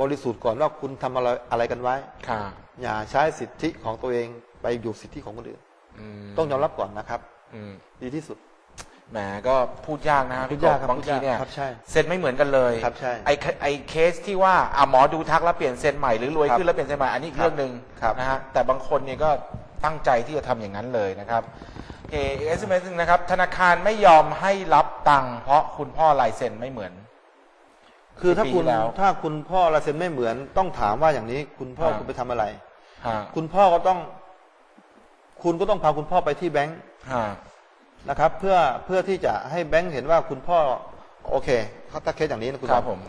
บริสุทธิ์ก่อนว่าคุณทำอะไรอะไรกันไว้ค่ะอย่าใช้สิทธิของตัวเองไปอยู่สิทธิของคนอื่นอืมต้องยอมรับก่อนนะครับอืมดีที่สุดแหมก็พูดยากนะพูพี่ดกยากบครับบางทีเนี่ยพูดยากครับใช่เซ็นไม่เหมือนกันเลยครับใช่ไอเคไอเคสที่ว่าอะหมอดูทักแล้วเปลี่ยนเซ็นใหม่หรือรวยครับขึ้นแล้วเปลี่ยนเซ็นใหม่อันนี้อีกครับเรื่องหนึ่งครับนะฮะแต่บางคนเนี่ยก็ตั้งใจที่จะทำอย่างนั้นเลยนะครับโอเคเอสเอ็มเอสนะครับ ธนาคารไม่ยอมให้รับตังค์เพราะคุณพ่อลายเซ็นไม่เหมือน คือถ้าปีคุณแล้วถ้าคุณพ่อลายเซ็นไม่เหมือน ต้องถามว่าอย่างนี้ คุณพ่อครับ คุณไปทำอะไร ฮะคุณพ่อก็ต้อง คุณก็ต้องพาคุณพ่อไปที่แบงค์ฮะนะครับ เพื่อเพื่อที่จะให้แบงค์เห็นว่าคุณพ่อ โอเคถ้าเคสอย่างนี้นะคุณครับหมอผม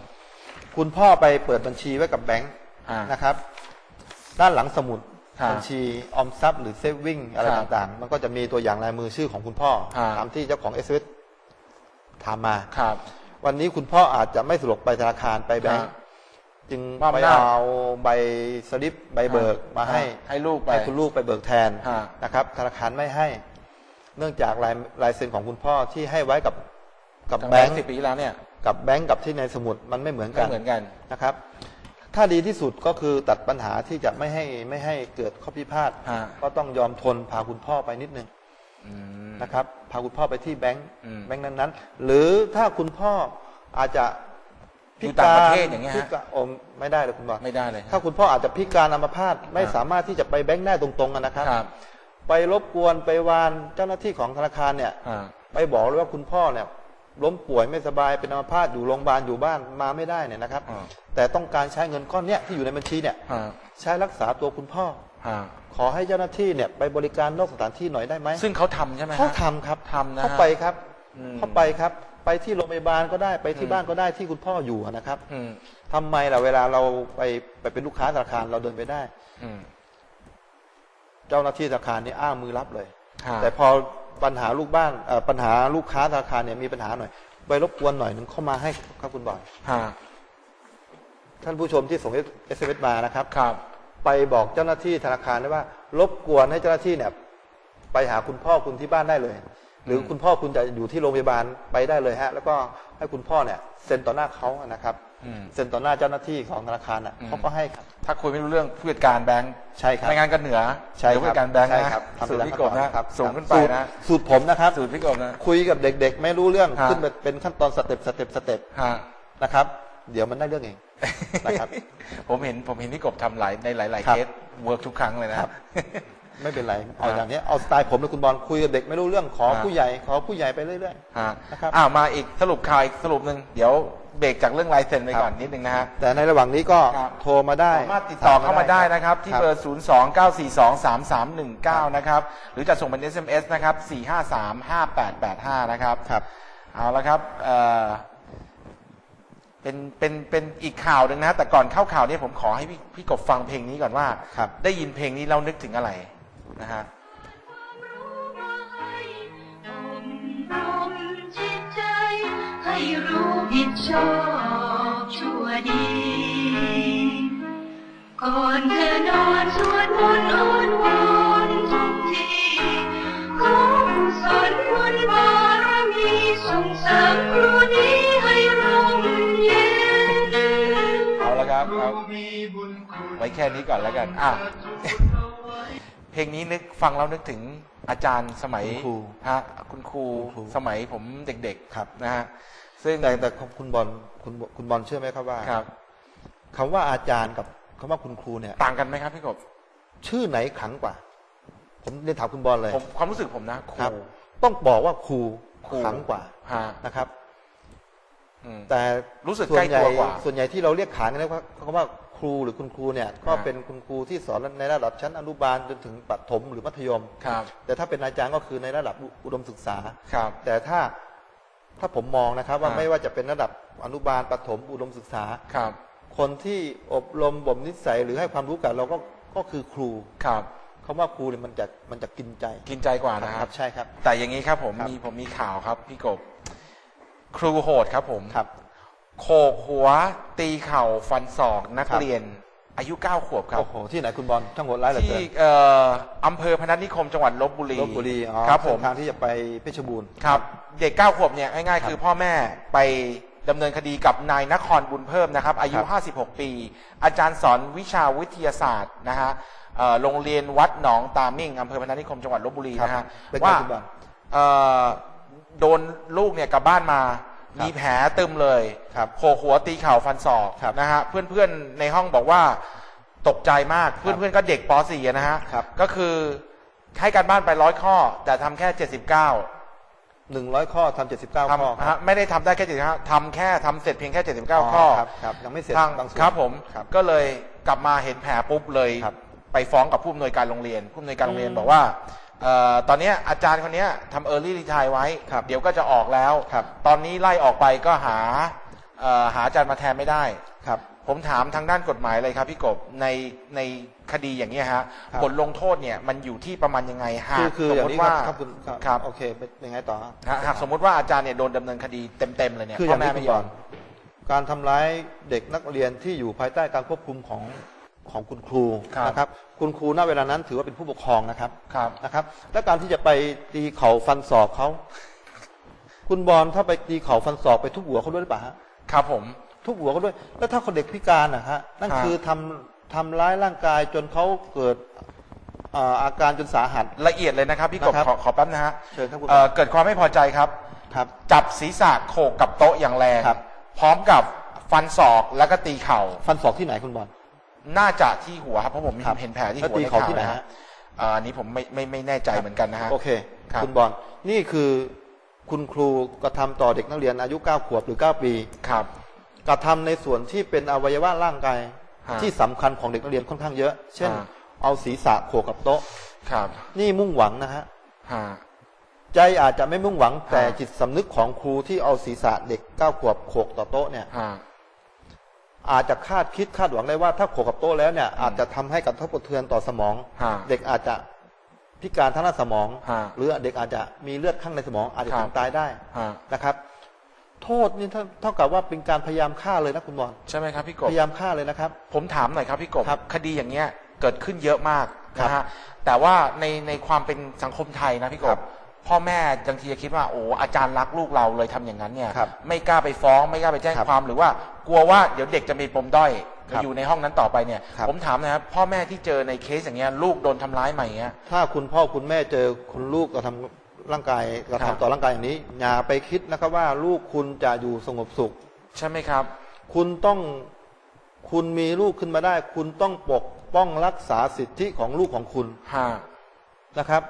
คุณพ่อไปเปิดบัญชีไว้กับแบงค์อ่า นะครับ ด้านหลังสมุดครับบัญชีออมทรัพย์หรือเซฟวิ่งอะไรครับต่างๆ มันก็จะมีตัวอย่างลายมือชื่อของคุณพ่อครับ ตามที่เจ้าของเอสเถามมา ครับ วันนี้คุณพ่ออาจจะไม่สะดวกไปธนาคารไปแบงครัค์บจึงมอบไปอำนาจเอาใบสลิปใบเบิกมาให้ให้ลูกไปให้คุณลูกไปเบิกแทนฮะนะครับธนาคารไม่ให้ เนื่องจากลายลายเซ็นของคุณพ่อที่ให้ไว้กับกับทั้งแบแบงงค์ค์สิบปีที่แล้วเนี่ยกับแบงค์กับที่ในสมุดมันไม่เหมือนไม่กันเหมือนกันนะครับ ถ้าดีที่สุดก็คือตัดปัญหาที่จะไม่ให้ไม่ให้เกิดข้อพิพาทฮะก็ต้องยอมทนพาคุณพ่อไปนิดนึงอืม นะครับพาคุณพ่อไปที่แบงค์อืมแบงค์นั้นๆ หรือถ้าคุณพ่ออาจจะอยู่ต่างประเทศอย่างเงี้ยฮะพิการโอมไม่ได้เลยคุณบอกไม่ได้เลยถ้าคุณพ่ออาจจะพิการอัมพาตไม่ครับสามารถที่จะไปแบงค์ได้ตรงๆอะนะครับครับ ไปรบกวนไปวานเจ้าหน้าที่ของธนาคารเนี่ยฮะไปบอกเลยว่าคุณพ่อเนี่ยล้มป่วยไม่สบายเป็นอัมพาตอยู่โรงพยาบาลอยู่บ้านมาไม่ได้เนี่ยนะครับอ่าแต่ต้องการใช้เงินก้อนเนี้ยที่อยู่ในบัญชีเนี่ยฮะใช้รักษาตัวคุณพ่อฮะ ขอให้เจ้าหน้าที่เนี่ยไปบริการนอกสถานที่หน่อยได้ไหมซึ่งเขาทำใช่ไหมฮะเขาทำครับทำนะฮะเขาไปครับอืมเขาไปครับ ไปที่โรงพยาบาลก็ได้ไปที่อืมบ้านก็ได้ที่คุณพ่ออยู่อะนะครับอืมทำไมล่ะเวลาเราไปไปเป็นลูกค้าธนาคารเราเดินไปได้ อืมเจ้าหน้าที่ธนาคารนี่อ้ามือรับเลยฮะแต่พอปัญหาลูกบ้านเอ่อปัญหาลูกค้าธนาคารเนี่ยมีปัญหาหน่อยไปรบกวนหน่อยหนึ่งเข้ามาให้ครับคุณบอยฮะท่านผู้ชมที่ส่งเอสเอสมานะครับครับ ไปบอกเจ้าหน้าที่ธนาคารได้ว่า รบกวนให้เจ้าหน้าที่เนี่ยไปหาคุณพ่อคุณที่บ้านได้เลย หรือคุณพ่อคุณจะอยู่ที่โรงพยาบาลไปได้เลยฮะ แล้วก็ให้คุณพ่อเนี่ยเซ็นต่อหน้าเขานะครับอืมเซ็นต่อหน้าเจ้าหน้าที่ของธนาคารอะอืมเขาก็ให้ครับถ้าคุยไม่รู้เรื่องผู้จัดการแบงค์ใช่ครับไม่งั้นก็เหนือใช่เหนือคผู้รับจัดการแบงค์ใช่นะครับทำสูตรเป็นพี่กบนะครับสูงครับขึ้นไปนะสูตรสูตรผมนะครับสูตรพี่กบนะคุยกับเด็ก ๆ ไม่รู้เรื่องฮะขึ้นไปเป็นขั้นตอนสเต็ปสเต็ปสเต็ปฮะนะครับ เดี๋ยวมันได้เรื่องเอง นะครับ ผมเห็นผมเห็นพี่กบทำหลายในหลายๆครับเคสเวิร์กทุกครั้งเลยนะครับ ไม่เป็นไรเอาฮะอย่างนี้เอาสไตล์ผมเลยคุณบอลคุยกับเด็กไม่รู้เรื่องขอฮะผู้ใหญ่ขอผู้ใหญ่ไปเรื่อยฮะนะครับอ้าวมาอีกสรุปข่าวอีกสรุปหนึ่งเดี๋ยวเบรกจากเรื่องลายเซ็นไปครับก่อนนิดนึงนะฮะๆแต่ในระหว่างนี้ก็ครับโทรมาได้ สามารถติดต่อเข้ามาได้นะครับ ที่เบอร์ 0 2 9 4 2 3 3 1 9 นะครับ หรือจะส่งเป็น SMS นะครับ 4 5 3 5 8 8 5 นะครับครับเอาละครับ เอ่อเป็นเป็นเป็นอีกข่าวหนึ่งนะ แต่ก่อนเข้าข่าวนี้ผมขอให้พี่พี่กบฟังเพลงนี้ก่อนว่า ครับ ได้ยินเพลงนี้เรานึกถึงอะไรนะฮะอบรมจิตใจ ให้รู้ผิดชอบชั่วดี ก่อนเธอนอนสวดมนต์อ้อนวอน ครับเอาไว้แค่นี้ก่อนแล้วกันอะเพลงนี้นึกฟังแล้วนึกถึงอาจารย์สมัยคุณครูฮะคุณครูคุณครู สมัยผมเด็กครับ ๆนะฮะซึ่งแต่แต่คุณบอลคุณคุณบอลเชื่อไหมครับว่าครับ คำว่าอาจารย์กับคำว่าคุณครูเนี่ย ต่างกันไหมครับพี่กบชื่อไหนขลังกว่า ผมเรียนถามคุณบอลเลยผมความรู้สึกผมนะครู ครับ ต้องบอกว่าครูครู ขลังกว่าฮะนะครับอืม แต่รู้สึกส่วนใหญ่ใกล้ตัวกว่า ส่วนใหญ่ที่เราเรียกขานกันเรียกว่าคำว่าครูหรือคุณครูเนี่ย ก็ฮะเป็นคุณครูที่สอนในระดับชั้นอนุบาลจนถึงประถมหรือมัธยมครับแต่ถ้าเป็นอาจารย์ก็คือในระดับอุดมศึกษาครับ แต่ถ้าถ้าผมมองนะครับ ว่าฮะไม่ว่าจะเป็นระดับอนุบาลประถมอุดมศึกษาครับ คนที่อบรมบ่มนิสัยหรือให้ความรู้กับเราก็ก็คือครูครับคำว่าครูเนี่ยมันจะมันจะกินใจ กินใจกว่านะคครัรับบใช่ครับ แต่อย่างนี้ครับผมครับมีผมมีข่าวครับพี่กบ ครูโหดครับผมครับ โขกหัว ตีเข่าฟันศอกนักครับ เรียน อายุเก้าขวบครับ โอ้โหที่ไหนคุณบอลช่างโหดร้ายเหลือที่เกินเอ่ออำเภอพนัสนิคมจังหวัดลบบุรีลบบุรีอ๋อครับผมเส้นทางที่จะไปเพชรบูรณ์ ครับ เด็กเก้าขวบเนี่ยง่ายครับๆคือพ่อแม่ไปดำเนินคดีกับนายนครบุญเพิ่มนะครับ อายุ ครับ 56 ปี อาจารย์สอนวิชาวิทยาศาสตร์นะฮะเอ่อโรงเรียนวัดหนองตามิ่งอำเภอพนัสนิคมจังหวัดลบบุรีนะฮะเป็นไงว่า คุณบอล เอ่อ โดนลูกเนี่ยกลับบ้านมาครับมีแผลตึมเลยครับโขกหัวตีเข่าฟันศอกครับนะฮะเพื่อนๆในห้องบอกว่าตกใจมากครับเพื่อนๆก็เด็กป .4 อะนะฮะครับก็คือให้การบ้านไปร้อยข้อ แต่ทำแค่79หนึ่งร้อยข้อทำเจ็ดสิบเก้าทำข้อนะฮะไม่ได้ทำได้แค่79ทำแค่ทำเสร็จเพียงแค่79ข้อครับครับยังไม่เสร็จทางบางส่วนครับผมครับก็เลยกลับมาเห็นแผลปุ๊บเลยครับไปฟ้องกับผู้อำนวยการโรงเรียน ผู้อำนวยการโรงเรียนอืมบอกว่าเอ่อตอนเนี้ยอาจารย์คนเนี้ยทำเออร์ลี่รีทายไว้ครับเดี๋ยวก็จะออกแล้วครับตอนนี้ไล่ออกไปก็หาเอ่อหาอาจารย์มาแทนไม่ได้ครับ ผมถามทางด้านกฎหมายเลยครับพี่กบในในคดีอย่างนี้ยฮะครับผลลงโทษเนี่ยมันอยู่ที่ประมาณยังไงหาคือกคือสมอย่างมตินี้คว่ารับครับคุณครับครับโอเคเป็นยังไงต่อฮะหากสมมติว่าอาจารย์เนี่ยโดนดำเนินคดีเต็มๆเลยเนี่ยคืออพ่อย่างแม่นี้คุไม่ณยบออมลการทำร้ายเด็กนักเรียนที่อยู่ภายใต้การควบคุมของ ของคุณครูครับนะครับ คุณครูณเวลานั้นถือว่าเป็นผู้ปกครองนะครับครับนะครับ และการที่จะไปตีเข่าฟันศอกเขาคุณบอลถ้าไปตีเข่าฟันศอกไปทุบหัวเขาด้วยหรือเปล่าฮะครับผมทุบหัวเขาด้วย แล้วถ้าคนเด็กพิการนะฮะนั่นครับคือทำทำร้ายร่างกายจนเขาเกิดเอ่ออาการจนสาหัสละเอียดเลยนะครับ พี่กบนะครับขอขอแป๊บนะฮะเชิญครับคุณเอ่อเกิดความไม่พอใจครับครับ จับศีรษะโขกกับโต๊ะอย่างแรงครับพร้อมกับฟันศอกแล้วก็ตีเข่าฟันศอกที่ไหนคุณบอล น่าจะที่หัวครับเพราะผมครับเห็นแผลที่แล้วหัวตีในเข่าข่าวที่ไหนนะฮะ ฮะเอ่ออันนี้ผมไม่ไม่ไม่แน่ใจเหมือนกันนะฮะ โอเคครับ คุณบอลนี่คือคุณครูกระทำต่อเด็กนักเรียนอายุ 9 ขวบหรือ 9 ปี ครับ กระทำในส่วนที่เป็นอวัยวะร่างกายฮะที่สำคัญของเด็กนักเรียนค่อนข้างเยอะ เช่น ฮะ เอาศีรษะโขกกับโต๊ะ ครับนี่มุ่งหวังนะฮะ ฮะ ใจอาจจะไม่มุ่งหวังแต่ฮะ จิตสำนึกของครูที่เอาศีรษะเด็ก 9 ขวบโขกต่อโต๊ะเนี่ย ฮะ อาจจะคาดคิดคาดหวังได้ว่าถ้าโขกกับโต๊ะแล้วเนี่ยอาจจะทำให้กระทบกระเทือนต่อสมองฮะเด็กอาจจะพิการทางด้านสมองฮะหรือเด็กอาจจะมีเลือดข้างในสมองอาจจะครับถึงตายได้ฮะนะครับโทษนี่เท่าเท่ากับว่าเป็นการพยายามฆ่าเลยนะคุณบอลใช่ไหมครับพี่กบพยายามฆ่าเลยนะครับ ผมถามหน่อยครับพี่กบครับคดีอย่างเงี้ยเกิดขึ้นเยอะมากครับนะฮะแต่ว่าในในความเป็นสังคมไทยนะพี่กครับบพ่อแม่บางทีจะคิดว่าโอ้อาจารย์รักลูกเราเลยทำอย่างนั้นเนี่ยครับไม่กล้าไปฟ้องไม่กล้าไปแจ้งครับความหรือว่า กลัวว่าเดี๋ยวเด็กจะมีปมด้อยครับอยู่ในห้องนั้นต่อไปเนี่ย ครับ ผมถามนะครับพ่อแม่ที่เจอในเคสอย่างเงี้ยลูกโดนทำร้ายมาอย่างเงี้ย ถ้าคุณพ่อคุณแม่เจอคุณลูกกระทำร่างกายกระครับ ทำต่อร่างกายอย่างนี้ อย่าไปคิดนะครับว่าลูกคุณจะอยู่สงบสุข ใช่ไหมครับ คุณต้องคุณมีลูกขึ้นมาได้ คุณต้องปกป้องรักษาสิทธิของลูกของคุณฮะ นะครับ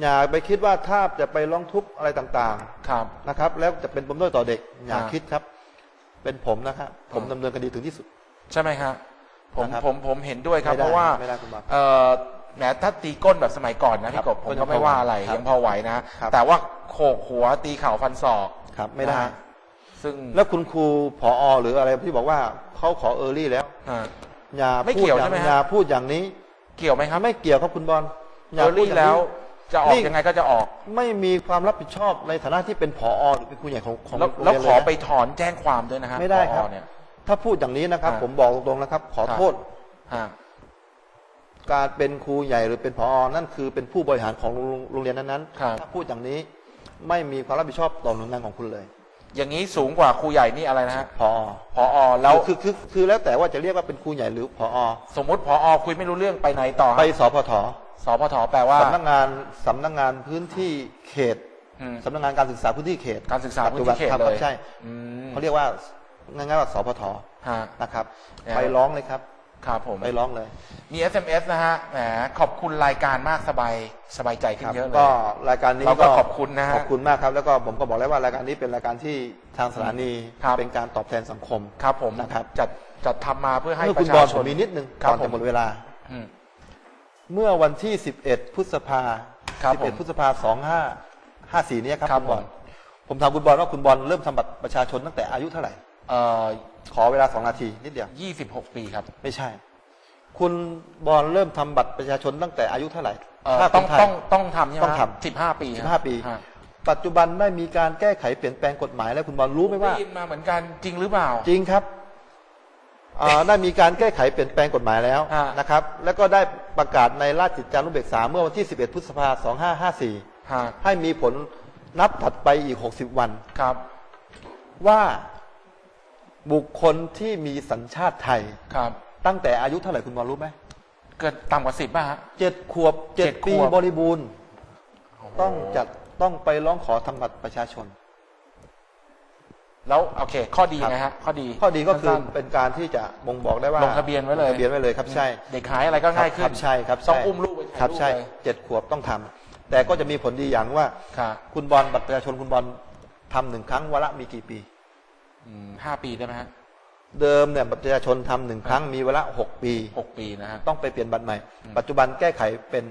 อย่าไปคิดว่าถ้าจะไปร้องทุกข์อะไรต่างครับ ๆนะครับ แล้วจะเป็นปมด้อยต่อเด็กอย่าอ่า คิดครับ เป็นผมนะครับ ผมอ่าดำเนินคดีถึงที่สุด ใช่ไหมครับผมนะครับผมผมเห็นด้วยครับไม่ได้เพราะว่าไม่ได้คุณบอลเอ่อแหมถ้าตีก้นแบบสมัยก่อนนะครัพี่บกบผมก็ยัก็งไม่พอว่าอะไรครับยังพอไหวนะครับแต่ว่าโขกหัวตีเข่าฟันศอกครับ ไม่ได้นะฮะซึ่งแล้วคุณครูผอหรืออะไรที่บอกว่าเขาขอเออร์ลี่แล้วอ่าอย่าไม่พูดเกี่ยวอย่าใช่ไหมงฮะอย่าพูดอย่างนี้ เกี่ยวไหมครับ ไม่เกี่ยวครับคุณบอลเออพูดรี่ย่างนี้แล้ว จะออกนี่ยังไงก็จะออก ไม่มีความรับผิดชอบในฐานะที่เป็นผอหรือเป็นครูใหญ่ของของแล้วโรงแล้วเรียนขอเลยนะ ไปถอนแจ้งความด้วยนะฮะไม่ได้ครับ ผอเนี่ย ถ้าพูดอย่างนี้นะครับ อ่าผมบอกตรงๆนะครับ ขอครับ โทษฮะการเป็นครูใหญ่หรือเป็นผอนั่นคือเป็นผู้บริหารของโรงโรงเรียนนั้นครับ ๆถ้าพูดอย่างนี้ไม่มีความรับผิดชอบต่อหน่วยงานของคุณเลย อย่างนี้สูงกว่าครูใหญ่นี่อะไรนะฮะผอผอแล้วคือคือคือคือแล้วแต่ว่าจะเรียกว่าเป็นครูใหญ่หรือผอสมมติผอคุยไม่รู้เรื่องไปไหนต่อฮะไปสพทสพทแปลว่าสำนักงานสำนักงานพื้นที่เขตอืมสำนักงานการศึกษาพื้นที่เขตการศึกษาพื้นที่เขตปัจจุบัเลครับยใช่อืมเขาเรียกว่าง่ายๆว่าสพทฮะนะครับเนี่ยไปร้องเลยครับ ครับผม ไปร้องเลย มี SMS นะฮะ แหม ขอบคุณรายการมากสบายสบายใจขึ้นเยอะเลย ก็รายการนี้เราก็ขอบคุณนะฮะ ขอบคุณมากครับ แล้วก็ผมก็บอกแล้วว่ารายการนี้เป็นรายการที่ทางสถานีครับเป็นการตอบแทนสังคม ครับผมนะครับ จัดจัดทำมาเพื่อให้เมื่อปคุณระบอชาลชผมนมีนิดนึงครับก่อนผมจะหมดเวลาอืมเมื่อวันที่ 11 พฤษภาครับผม11 พฤษภา 2554นี้ครับครับคุณบอลผมผมถามคุณบอลว่าคุณบอลเริ่มทำบัตรประชาชนตั้งแต่อายุเท่าไหร่เอ่อ ขอเวลา2นาทีนิดเดียว 26 ปีครับไม่ใช่ คุณบอลเริ่มทำบัตรประชาชนตั้งแต่อายุเท่าไหร่เอ่อถ้าต้องคนไทย ต้องต้องทำใช่ไหมต้องทำ สิบห้าปีฮะ15ปี ฮะปัจจุบันได้มีการแก้ไขเปลี่ยนแปลงกฎหมายแล้วคุณบอลรู้ไหมว่าได้ยินมาเหมือนกันจริงหรือเปล่า จริงครับอ่าได้มีการแก้ไขเปลี่ยนแปลงกฎหมายแล้วฮะนะครับ แล้วก็ได้ประกาศในราชกิจจานุเบกษาเมื่อวันที่ 11 พฤษภาคม 2554 ฮะให้มีผลนับถัดไปอีก 60 วัน ครับ ว่า บุคคลที่มีสัญชาติไทย ครับ ตั้งแต่อายุเท่าไหร่คุณบอลรู้ไหมเกิดต่ำกว่าสิบป่ะฮะ เจ็ดขวบเจ็เจ็ดดปีขวบบริบูรณ์ ต้องจัดต้องไปร้องขอทำบัตรประชาชน แล้วโอเค ข้อดีครับ นะฮะข้อดีข้อดีก็คือสั้น เป็นการที่จะบ่งบอกได้ว่าลงทะเบียนไว้เลย งทะเบียนไว้เลยครับใช่ ๆเด็กหายอะไรก็ง่ายขึ้คน รับใช่ครับต้องใช่อุ้มลูกไปถ่ายครับรูปใช่เลยเจ็ดขวบต้องทำแต่ก็จะมีผลดีอย่างว่า ครับ คุณบอลบัตรประชาชนคุณบอลทำหนึ่งครั้งวันละมีกี่ปีอืม ห้าปีได้ไหมฮะเดิมเนี่ยบัตรประชาชนทำหนึ่งครั้งมีเวลาหกปีหกปีนะฮะต้องไปเปลี่ยนบัตรใหม่ ปัจจุบันแก้ไขเป็น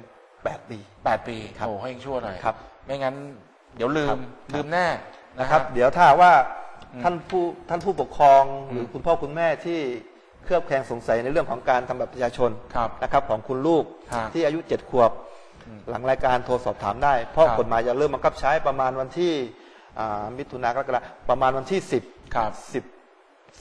แปดปีแปดปีครับโอ้ให้ยังชั่วหน่อยครับ ไม่งั้น เดี๋ยวลืครัมบลืมแน่นะนะคครัรับบเดี๋ยวถ้าว่าอืมท่านผู้ท่านผู้ปกครองหรืออมคุณพ่อคุณแม่ที่เครือบแคลงสงสัยในเรื่องของการทำบัตรประชาชนครับนะครับ ของคุณลูกฮะที่อายุเจ็ดขวบอืมหลังรายการโทรสอบถามได้ เพราะครับกฎหมายจะเริ่มบังคับใช้ประมาณวันที่อ่า มิถุนายนกรกฎาคมประมาณวันที่สิบครับสิบ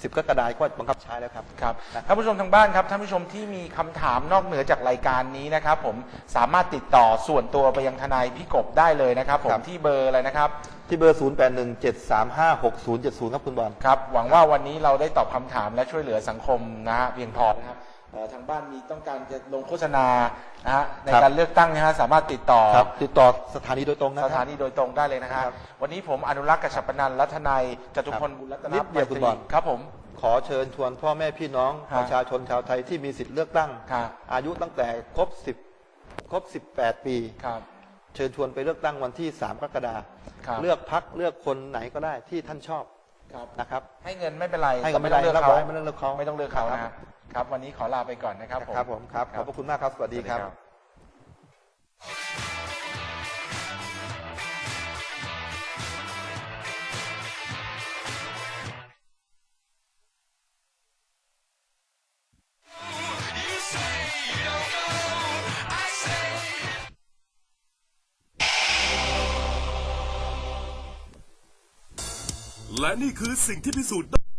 สิบกรกฎาคมก็บังคับใช้แล้วครับครับนะครับท่านผู้ชมทางบ้านครับท่านผู้ชมที่มีคำถามนอกเหนือจากรายการนี้นะครับ ผมสามารถติดต่อส่วนตัวไปยังทนายพี่กบได้เลยนะครับผมครับที่เบอร์อะไรนะครับที่เบอร์ 0 8 1 7 3 5 6 0 7 0 ครับคุณบอลครับ หวังว่าวันนี้เราได้ตอบคำถามและช่วยเหลือสังคมนะฮะเพียงพอนะครับเอ่อ ทางบ้านมีต้องการจะลงโฆษณานะฮะในครับการเลือกตั้งนะฮะสามารถติดต่อครับติดต่อสถานีโดยตรงนะสคถารับนีโดยตรงได้เลยนะฮะครับ วันนี้ผมอนุรักษ์กษัปนันท์รัตนายจตุพลบุญรัตนนิดเดียวคุณบอลครับผมขอเชิญชวนพ่อแม่พี่น้องฮะประชาชนชาวไทยที่มีสิทธิ์เลือกตั้งครับอายุตั้งแต่ครบสิบครบสิบแปดปีครับเชิญชวนไปเลือกตั้งวันที่สามกรกฎาคมครับเลือกพักเลือกคนไหนก็ได้ที่ท่านชอบครับนะครับ ให้เงินไม่เป็นไรให้ก็ไม่ได้แต่รับต้องไว้เลือกไม่ต้องเลือกเขาเขาไม่ต้องเลือกเขานะฮะ ครับ วันนี้ขอลาไปก่อนนะครับผม ครับผมครับ ขอบพระคุณมากครับ สวัสดีครับและนี่คือสิ่งที่พิสูจน์ได้